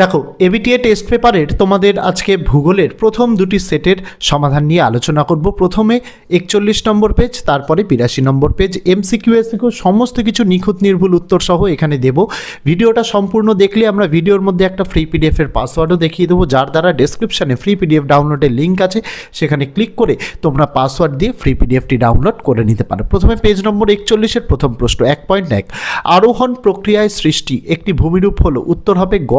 দেখো ABTA test পেপারের তোমাদের আজকে ভূগোলের প্রথম দুটি সেটের সমাধান নিয়ে আলোচনা করব। প্রথমে একচল্লিশ নম্বর পেজ তারপরে বিরাশি নম্বর পেজ এমসিকিউ এসিকিউ সমস্ত কিছু নিখুঁত, নির্ভুল উত্তর সহ এখানে দেব। ভিডিওটা সম্পূর্ণ দেখলে আমরা ভিডিওর মধ্যে একটা ফ্রি পিডিএফের পাসওয়ার্ডও দেখিয়ে দেবো, যার দ্বারা ডেসক্রিপশনে ফ্রি পিডিএফ ডাউনলোডের লিঙ্ক আছে। সেখানে ক্লিক করে তোমরা পাসওয়ার্ড দিয়ে ফ্রি পিডিএফটি ডাউনলোড করে নিতে পারো। প্রথমে পেজ নম্বর একচল্লিশের প্রথম প্রশ্ন, এক পয়েন্ট এক। আরোহণ প্রক্রিয়ায় সৃষ্টি, একটি ভূমিরূপ হলো, উত্তর হবে গ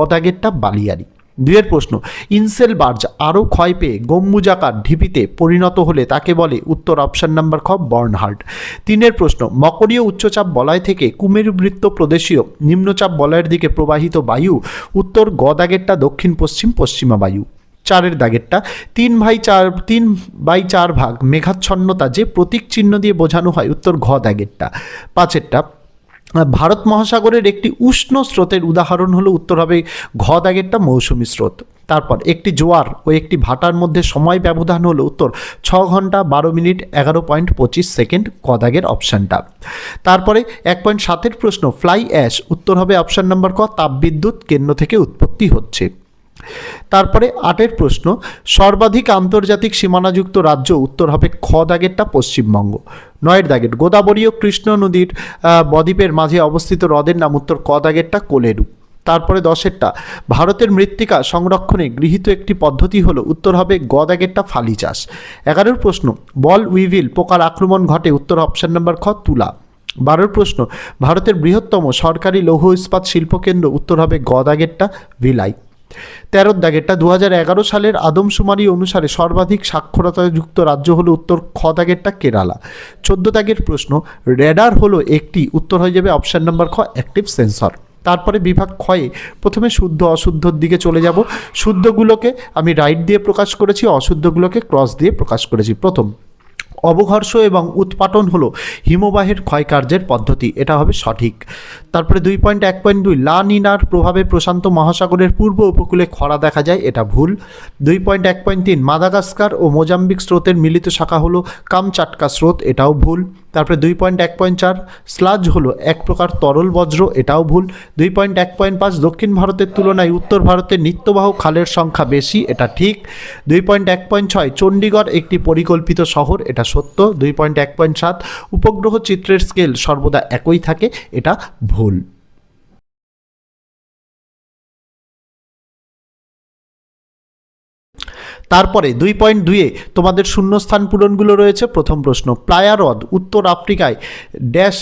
দাগেরটা বালিয়ারি। দুয়ের প্রশ্ন, ইনসেল বার্জ আরও ক্ষয় পেয়ে গম্বুজাকার ঢিপিতে পরিণত হলে তাকে বলে উত্তর অপশান নাম্বার খ, বর্নহার্ড। তিনের প্রশ্ন, মকরীয় উচ্চচাপ বলয় থেকে কুমেরুবৃত্ত প্রদেশীয় নিম্নচাপ বলয়ের দিকে প্রবাহিত বায়ু উত্তর গ দাগেরটা দক্ষিণ পশ্চিম পশ্চিমা বায়ু। চারের দাগেরটা, তিন ভাই চার, তিন বাই চার ভাগ মেঘাচ্ছন্নতা যে প্রতীক চিহ্ন দিয়ে বোঝানো হয় উত্তর ঘ দাগেরটা। পাঁচেরটা ভারত মহাসাগরের একটি উষ্ণ স্রোতের উদাহরণ হলো উত্তর হবে ঘ দাগেরটা মৌসুমি স্রোত। তারপর একটি জোয়ার ও একটি ভাটার মধ্যে সময় ব্যবধান হলো উত্তর ছ ঘণ্টা বারো মিনিট এগারো পয়েন্ট পঁচিশ সেকেন্ড কদাগের অপশানটা। তারপরে এক পয়েন্ট সাতের প্রশ্ন ফ্লাই অ্যাশ উত্তর হবে অপশান নম্বর ক, তাপবিদ্যুৎ কেন্দ্র থেকে উৎপত্তি হচ্ছে। তারপরে আটের প্রশ্ন, সর্বাধিক আন্তর্জাতিক সীমানাযুক্ত রাজ্য উত্তর হবে খ দাগেরটা পশ্চিমবঙ্গ। নয়ের দাগের, গোদাবরী ও কৃষ্ণ নদীর বদ্বীপের মাঝে অবস্থিত হ্রদের নাম উত্তর ক দাগেরটা কোলেরু। তারপরে দশেরটা, ভারতের মৃত্তিকা সংরক্ষণে গৃহীত একটি পদ্ধতি হলো উত্তর হবে গ দাগেরটা ফালি চাষ। এগারোর প্রশ্ন, বল উইভিল পোকার আক্রমণ ঘটে উত্তর অপশন নাম্বার খ তুলা। বারোর প্রশ্ন, ভারতের বৃহত্তম সরকারি লৌহ ইস্পাত শিল্পকেন্দ্র উত্তর হবে গ দাগেরটা ভিলাই। তেরোর দাগেরটা দু এগারো সালের আদমশুমারি অনুসারে সর্বাধিক সাক্ষরতাযুক্ত রাজ্য হলো উত্তর খ দাগেরটা কেরালা। চোদ্দ দাগের প্রশ্ন, রেডার হলো একটি, উত্তর হয়ে যাবে অপশান নাম্বার খ, অ্যাক্টিভ সেন্সর। তারপরে বিভাগ ক্ষয়ে প্রথমে শুদ্ধ অশুদ্ধর দিকে চলে যাব। শুদ্ধগুলোকে আমি রাইট দিয়ে প্রকাশ করেছি, অশুদ্ধগুলোকে ক্রস দিয়ে প্রকাশ করেছি। প্রথম। অবঘর্ষ এবং উৎপাটন হলো হিমবাহের ক্ষয়কার্যের পদ্ধতি। এটা হবে সঠিক। তারপরে দুই পয়েন্ট এক পয়েন্ট দুই, লা নিনার প্রভাবে প্রশান্ত মহাসাগরের পূর্ব উপকূলে খরা দেখা যায়, এটা ভুল। দুই পয়েন্ট এক পয়েন্ট তিন, মাদাগাস্কার ও মোজাম্বিক স্রোতের মিলিত শাখা হলো কামচাটকা স্রোত, এটাও ভুল। তারপরে দুই পয়েন্ট এক পয়েন্ট চার, স্লাজ হলো এক প্রকার তরল বজ্র, এটাও ভুল। দুই পয়েন্ট এক পয়েন্ট পাঁচ, দক্ষিণ ভারতের তুলনায় উত্তর ভারতের নিত্যবাহ খালের সংখ্যা বেশি, এটা ঠিক। দুই পয়েন্ট এক পয়েন্ট ছয়, চণ্ডীগড় একটি পরিকল্পিত শহর, এটা সত্য দুই পয়েন্ট এক পয়েন্ট সাত। উপগ্রহ চিত্রের স্কেল সর্বদা একই থাকে এটা ভুল। তারপরে দুই পয়েন্ট দুইয়ে তোমাদের শূন্যস্থান পূরণগুলো রয়েছে। প্রথম প্রশ্ন প্লায়া হ্রদ উত্তর আফ্রিকায় ড্যাশ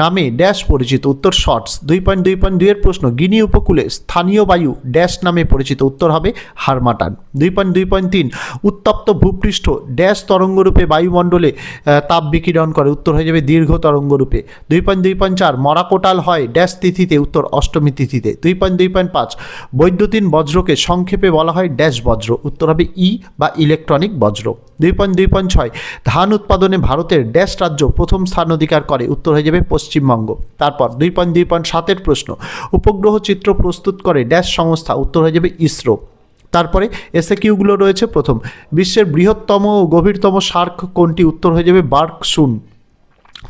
নামে ড্যাশ পরিচিত উত্তর শর্টস। দুই পয়েন্ট দুই পয়েন্ট দুইয়ের প্রশ্ন, গিনি উপকূলে স্থানীয় বায়ু ড্যাশ নামে পরিচিত উত্তর হবে হারমাটান। দুই পয়েন্ট দুই পয়েন্ট তিন, উত্তপ্ত ভূপৃষ্ঠ ড্যাশ তরঙ্গরূপে বায়ুমণ্ডলে তাপ বিকিরণ করে, উত্তর হয়ে যাবে দীর্ঘ তরঙ্গরূপে। দুই পয়েন্ট দুই পয়েন্ট চার, মরাকোটাল হয় ড্যাশ তিথিতে, উত্তর অষ্টমী তিথিতে। দুই পয়েন্ট দুই পয়েন্ট পাঁচ, বৈদ্যুতিন বজ্রকে সংক্ষেপে বলা হয় ড্যাশ বজ্র, উত্তর হবে ই বা ইলেকট্রনিক বজ্র। দুই পয়েন্ট দুই পয়েন্ট ছয়। ধান উৎপাদনে ভারতের ড্যাশ রাজ্য প্রথম স্থান অধিকার করে, উত্তর হয়ে যাবে পশ্চিমবঙ্গ। তারপর দুই পয়েন্ট দুই পয়েন্ট সাতের প্রশ্ন। উপগ্রহ চিত্র প্রস্তুত করে ড্যাশ সংস্থা, উত্তর হয়ে যাবে ইসরো। তারপরে এসে কিউগুলো রয়েছে প্রথম। বিশ্বের বৃহত্তম ও গভীরতম শার্ক কোনটি, উত্তর হয়ে যাবে বার্ক শুন।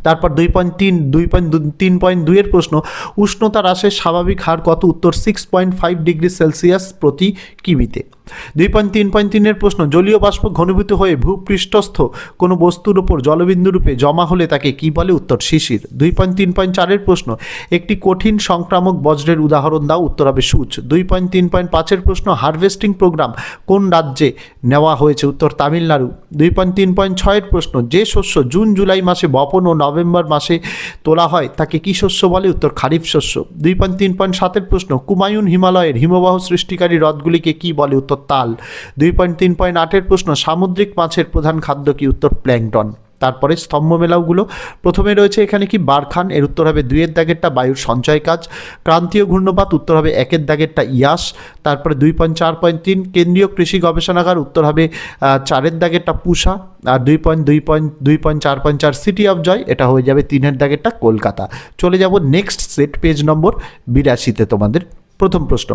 তারপর দুই পয়েন্ট, তিন, দুই পয়েন্ট তিন পয়েন্ট দুইয়ের প্রশ্ন। উষ্ণতা হ্রাসের স্বাভাবিক হার কত, উত্তর six point five degree Celsius প্রতি কিমিতে দুই পয়েন্ট তিন পয়েন্ট তিনের প্রশ্ন, জলীয় বাষ্প ঘনীভূত হয়ে ভূপৃষ্ঠস্থ কোনো বস্তুর উপর জলবিন্দু রূপে জমা হলে তাকে কি বলে উত্তর? শিশির। দুই পয়েন্ট তিন পয়েন্ট চারের প্রশ্ন, একটি কঠিন সংক্রামক বজ্রের উদাহরণ দাও উত্তর হবে সূচ। দুই পয়েন্ট তিন পয়েন্ট পাঁচের প্রশ্ন, হারভেস্টিং প্রোগ্রাম কোন রাজ্যে নেওয়া হয়েছে? উত্তর তামিলনাড়ু। দুই পয়েন্ট তিন পয়েন্ট ছয়ের প্রশ্ন, যে শস্য জুন, জুলাই মাসে, বপন ও নভেম্বর মাসে তোলা হয়, তাকে কি শস্য বলে? উত্তর, খারিফ শস্য। দুই পয়েন্ট তিন পয়েন্ট সাতের প্রশ্ন, কুমায়ুন হিমালয়ের হিমবাহ সৃষ্টিকারী হ্রদগুলিকে কি বলে? উত্তর তাল। দুই পয়েন্ট, তিন পয়েন্ট আটের প্রশ্ন, সামুদ্রিক মাছের প্রধান খাদ্য কি? উত্তর, প্ল্যাংটন। তারপরে স্তম্ভ মেলাগুলো প্রথমে রয়েছে এখানে কি? বারখান, এর উত্তর হবে দুইয়ের দাগেরটা বায়ুর সঞ্চয় কাজ। ক্রান্তীয় ঘূর্ণপাত, উত্তর হবে একের দাগেরটা ইয়াস। তারপরে দুই পয়েন্ট, চার পয়েন্ট, তিন। কেন্দ্রীয় কৃষি গবেষণাগার, উত্তর হবে চারের দাগেরটা পুষা। আর দুই পয়েন্ট দুই পয়েন্ট দুই পয়েন্ট, চার পয়েন্ট, চার সিটি অফ জয়, এটা হয়ে যাবে তিনের দাগেরটা কলকাতা। চলে যাব নেক্সট সেট পেজ নম্বর, বিরাশিতে তোমাদের প্রথম প্রশ্ন।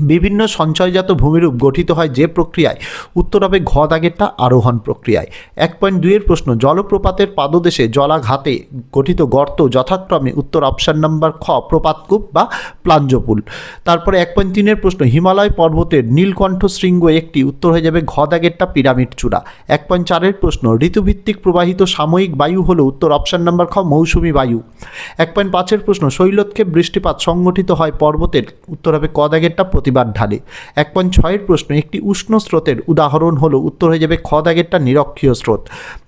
বিভিন্ন সঞ্চয়জাত ভূমিরূপ গঠিত হয় যে প্রক্রিয়ায়। উত্তর হবে ঘ দাগেরটা আরোহণ প্রক্রিয়ায়। এক পয়েন্ট দুইয়ের প্রশ্ন, জলপ্রপাতের পাদদেশে জলাঘাতে গঠিত গর্ত যথাক্রমে উত্তর অপশান নাম্বার খ, প্রপাতকূপ বা প্লাঞ্জপুল। তারপরে এক পয়েন্ট তিনের প্রশ্ন, হিমালয় পর্বতের নীলকণ্ঠ শৃঙ্গ একটি, উত্তর হয়ে যাবে ঘ দাগেরটা পিরামিড চূড়া। এক পয়েন্ট চারের প্রশ্ন, ঋতুভিত্তিক প্রবাহিত সাময়িক বায়ু হল উত্তর অপশান নাম্বার খ, মৌসুমি বায়ু। এক পয়েন্ট পাঁচের প্রশ্ন শৈলক্ষেপ বৃষ্টিপাত সংগঠিত হয় পর্বতের, উত্তর হবে ক দাগেরটা প্রতিবাদ ঢালে। এক পয়েন্ট ছয়ের প্রশ্ন, একটি উষ্ণ স্রোতের উদাহরণ হলো, উত্তর হয়ে যাবে খ দাগেরটা নিরক্ষীয় স্রোত।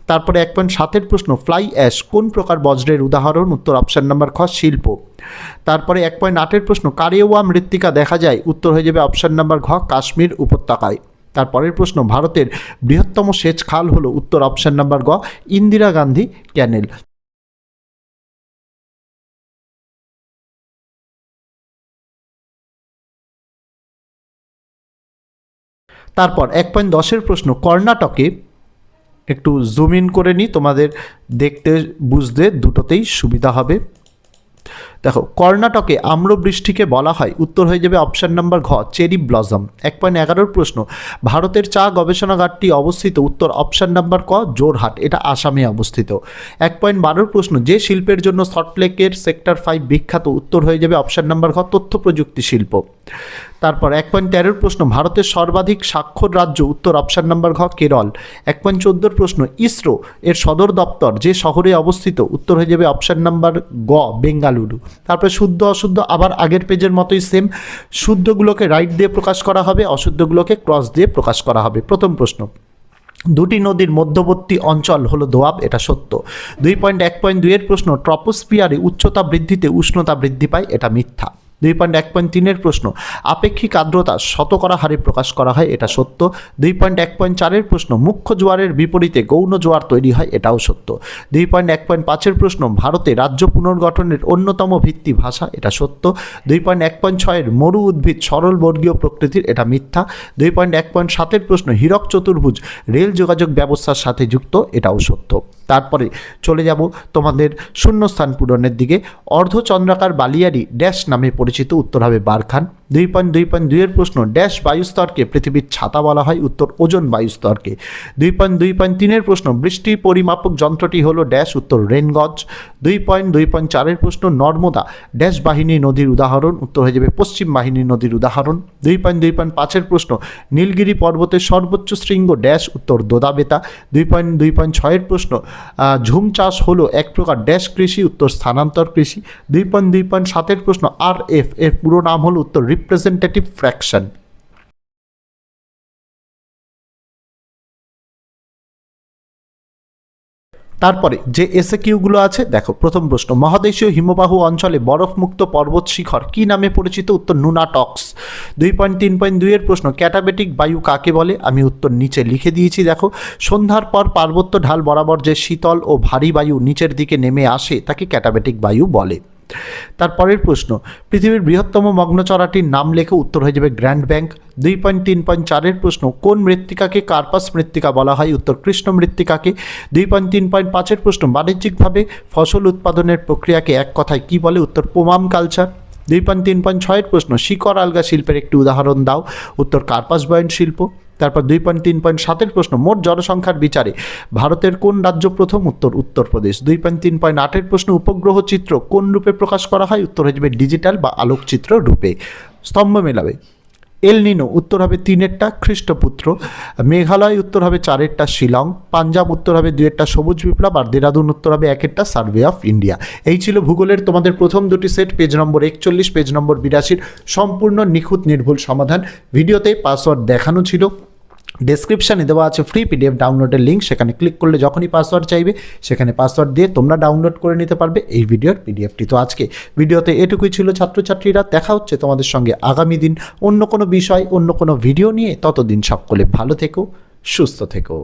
তারপরে এক পয়েন্ট সাতের প্রশ্ন ফ্লাই অ্যাশ কোন প্রকার বজ্রের উদাহরণ? উত্তর অপশান নাম্বার খ, শিল্প। তারপরে এক পয়েন্ট আটের প্রশ্ন, কারিওয়া মৃত্তিকা দেখা যায়? উত্তর হয়ে যাবে অপশান নাম্বার ঘ, কাশ্মীর উপত্যকায়। তারপরের প্রশ্ন, ভারতের বৃহত্তম সেচ খাল হলো? উত্তর অপশান নাম্বার গ, ইন্দিরা গান্ধী ক্যানেল তারপর এক পয়েন্ট দশের প্রশ্ন, কর্ণাটকে একটু জুম ইন করে নিই তোমাদের দেখতে, বুঝতে দুটোতেই সুবিধা হবে। দেখো, কর্ণাটকে আম্রবৃষ্টিকে বলা হয়। উত্তর হয়ে যাবে অপশান নাম্বার ঘ, চেরি ব্লজম এক পয়েন্ট এগারোর প্রশ্ন, ভারতের চা গবেষণাগারটি অবস্থিত, উত্তর অপশান নাম্বার ক, জোরহাট, এটা আসামে অবস্থিত। এক পয়েন্ট বারোর প্রশ্ন, যে শিল্পের জন্য সল্টলেকের সেক্টর ফাইভ বিখ্যাত, উত্তর হয়ে যাবে অপশান নাম্বার ঘ, তথ্য প্রযুক্তি শিল্প। তারপর এক পয়েন্ট তেরোর প্রশ্ন, ভারতের সর্বাধিক স্বাক্ষর রাজ্য, উত্তর অপশান নাম্বার ঘ, কেরল। এক পয়েন্ট চোদ্দোর প্রশ্ন ইসরো এর সদর দপ্তর যে শহরে অবস্থিত, উত্তর হয়ে যাবে অপশান নাম্বার গ, বেঙ্গালুরু। তারপরে শুদ্ধ, অশুদ্ধ, আবার আগের পেজের মতোই সেম শুদ্ধগুলোকে রাইট দিয়ে প্রকাশ করা হবে, অশুদ্ধগুলোকে ক্রস দিয়ে প্রকাশ করা হবে। প্রথম প্রশ্ন। দুটি নদীর মধ্যবর্তী অঞ্চল হলো দোয়াব এটা সত্য। দুই পয়েন্ট এক পয়েন্ট দুইয়ের প্রশ্ন ট্রপোস্পিয়ারে উচ্চতা বৃদ্ধিতে উষ্ণতা বৃদ্ধি পায়, এটা মিথ্যা। দুই পয়েন্ট এক পয়েন্ট তিনের প্রশ্ন, আপেক্ষিক আর্দ্রতা শতকরা হারে প্রকাশ করা হয়, এটা সত্য। দুই পয়েন্ট এক পয়েন্ট চারের প্রশ্ন, মুখ্য জোয়ারের বিপরীতে গৌণ জোয়ার তৈরি হয়, এটাও সত্য। দুই পয়েন্ট এক পয়েন্ট পাঁচের প্রশ্ন, ভারতে রাজ্য পুনর্গঠনের অন্যতম ভিত্তি ভাষা, এটা সত্য। দুই পয়েন্ট এক পয়েন্ট ছয়ের মরু উদ্ভিদ সরল বর্গীয় প্রকৃতির, এটা মিথ্যা। দুই পয়েন্ট এক পয়েন্ট সাতের প্রশ্ন, হীরক চতুর্ভুজ রেল যোগাযোগ ব্যবস্থার সাথে যুক্ত, এটাও সত্য। তারপরে চলে যাব তোমাদের শূন্যস্থান পূরণের দিকে। অর্ধচন্দ্রাকার বালিয়ারি ড্যাশ নামে পরিচিত উত্তর হবে বারখান। দুই পয়েন্ট দুই পয়েন্ট দুইয়ের প্রশ্ন, ড্যাশ বায়ুস্তরকে পৃথিবীর ছাতা বলা হয়, উত্তর ওজন বায়ুস্তরকে। দুই পয়েন্ট দুই পয়েন্ট তিনের প্রশ্ন, বৃষ্টি পরিমাপক যন্ত্রটি হলো ড্যাশ, উত্তর রেনগঞ্জ দুই পয়েন্ট দুই পয়েন্ট চারের প্রশ্ন, নর্মদা, ড্যাশ বাহিনী নদীর উদাহরণ, উত্তর হয়ে যাবে পশ্চিম বাহিনী নদীর উদাহরণ। দুই পয়েন্ট দুই পয়েন্ট পাঁচের প্রশ্ন, নীলগিরি পর্বতের সর্বোচ্চ শৃঙ্গ, ড্যাশ, উত্তর দোদাবেতা। দুই পয়েন্ট দুই পয়েন্ট ছয়ের প্রশ্ন ঝুম চাষ হলো এক প্রকার ড্যাশ কৃষি, উত্তর স্থানান্তর কৃষি। দুই পয়েন্ট দুই পয়েন্ট সাতের প্রশ্ন আর এফ এর পুরো নাম হলো উত্তর রিপ্রেজেন্টেটিভ ফ্র্যাকশন তারপরে যে এসে কিউগুলো আছে, দেখো, প্রথম প্রশ্ন, মহাদেশীয় হিমবাহ অঞ্চলে বরফমুক্ত পর্বত শিখর কি নামে পরিচিত? উত্তর নুনাটক্স দুই পয়েন্ট, তিন পয়েন্ট দুইয়ের প্রশ্ন, ক্যাটাবেটিক বায়ু কাকে বলে? আমি উত্তর নিচে লিখে দিয়েছি, দেখো। সন্ধ্যার পর পার্বত্য ঢাল বরাবর যে শীতল ও ভারী বায়ু নিচের দিকে নেমে আসে, তাকে ক্যাটাবেটিক বায়ু বলে। তারপরের প্রশ্ন, পৃথিবীর বৃহত্তম মগ্নচড়াটির নাম লেখে উত্তর হয়ে যাবে গ্র্যান্ড ব্যাংক। দুই পয়েন্ট তিন পয়েন্ট চারের প্রশ্ন, কোন মৃত্তিকাকে কার্পাস মৃত্তিকা বলা হয়? উত্তর, কৃষ্ণ মৃত্তিকাকে। দুই পয়েন্ট তিন পয়েন্ট পাঁচের প্রশ্ন, বাণিজ্যিকভাবে ফসল উৎপাদনের প্রক্রিয়াকে এক কথায় কি বলে? উত্তর, পোমাম কালচার। দুই পয়েন্ট তিন পয়েন্ট ছয়ের প্রশ্ন, শিকড় আলগা শিল্পের একটি উদাহরণ দাও। উত্তর, কার্পাস বয়ন শিল্প। তারপর দুই পয়েন্ট, তিন পয়েন্ট, সাতের প্রশ্ন, মোট জনসংখ্যার বিচারে ভারতের কোন রাজ্য প্রথম? উত্তর, উত্তরপ্রদেশ। দুই পয়েন্ট, তিন পয়েন্ট, আটের প্রশ্ন, উপগ্রহ চিত্র কোন রূপে প্রকাশ করা হয়? উত্তর হয়ে যাবে ডিজিটাল বা আলোকচিত্র রূপে। স্তম্ভ মেলাবে। এল নিনো উত্তর হবে তিনেরটা খ্রিস্টপুত্র, মেঘালয়, উত্তর হবে চারেরটা শিলং, পাঞ্জাব, উত্তর হবে দুয়েরটা সবুজ বিপ্লব, আর দেরাদুন, উত্তর হবে একেরটা সার্ভে অফ ইন্ডিয়া। এই ছিল ভূগোলের তোমাদের প্রথম দুটি সেট, পেজ নম্বর একচল্লিশ, পেজ নম্বর বিরাশির সম্পূর্ণ নিখুঁত নির্ভুল সমাধান। ভিডিওতে পাসওয়ার্ড দেখানো ছিল। ডেসক্রিপশানে দেওয়া আছে ফ্রি পিডিএফ ডাউনলোডের লিঙ্ক সেখানে ক্লিক করলে যখনই পাসওয়ার্ড চাইবে, সেখানে পাসওয়ার্ড দিয়ে তোমরা ডাউনলোড করে নিতে পারবে এই ভিডিওর পিডিএফটি তো আজকে ভিডিওতে এটুকুই ছিল ছাত্রছাত্রীরা। দেখা হচ্ছে তোমাদের সঙ্গে আগামী দিন অন্য কোনো বিষয়, অন্য কোনো ভিডিও নিয়ে। ততদিন সকলে ভালো থেকো, সুস্থ থেকো।